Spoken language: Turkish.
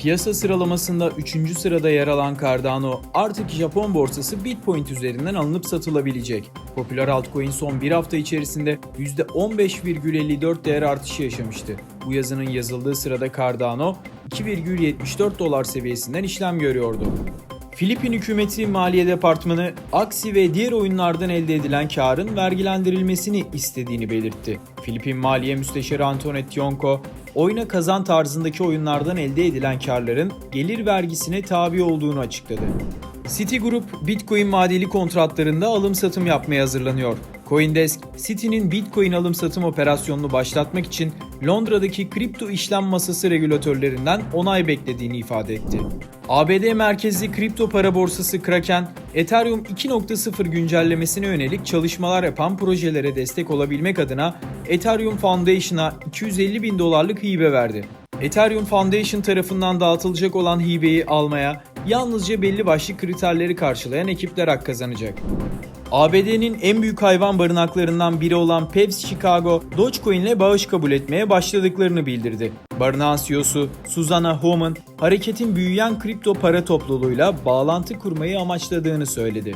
Piyasa sıralamasında 3. sırada yer alan Cardano artık Japon borsası Bitcoin üzerinden alınıp satılabilecek. Popüler altcoin son bir hafta içerisinde %15,54 değer artışı yaşamıştı. Bu yazının yazıldığı sırada Cardano 2,74 dolar seviyesinden işlem görüyordu. Filipin hükümeti Maliye Departmanı aksi ve diğer oyunlardan elde edilen karın vergilendirilmesini istediğini belirtti. Filipin Maliye Müsteşarı Antoinette Yonko, oyuna kazan tarzındaki oyunlardan elde edilen karların gelir vergisine tabi olduğunu açıkladı. Citigroup, Bitcoin vadeli kontratlarında alım satım yapmaya hazırlanıyor. Coindesk, Citi'nin Bitcoin alım satım operasyonunu başlatmak için Londra'daki kripto işlem masası regülatörlerinden onay beklediğini ifade etti. ABD merkezli kripto para borsası Kraken, Ethereum 2.0 güncellemesine yönelik çalışmalar yapan projelere destek olabilmek adına Ethereum Foundation'a 250 bin dolarlık hibe verdi. Ethereum Foundation tarafından dağıtılacak olan hibeyi almaya yalnızca belli başlı kriterleri karşılayan ekipler hak kazanacak. ABD'nin en büyük hayvan barınaklarından biri olan Pebs Chicago, Dogecoin ile bağış kabul etmeye başladıklarını bildirdi. Barınağın CEO'su Susanna Homan, hareketin büyüyen kripto para topluluğuyla bağlantı kurmayı amaçladığını söyledi.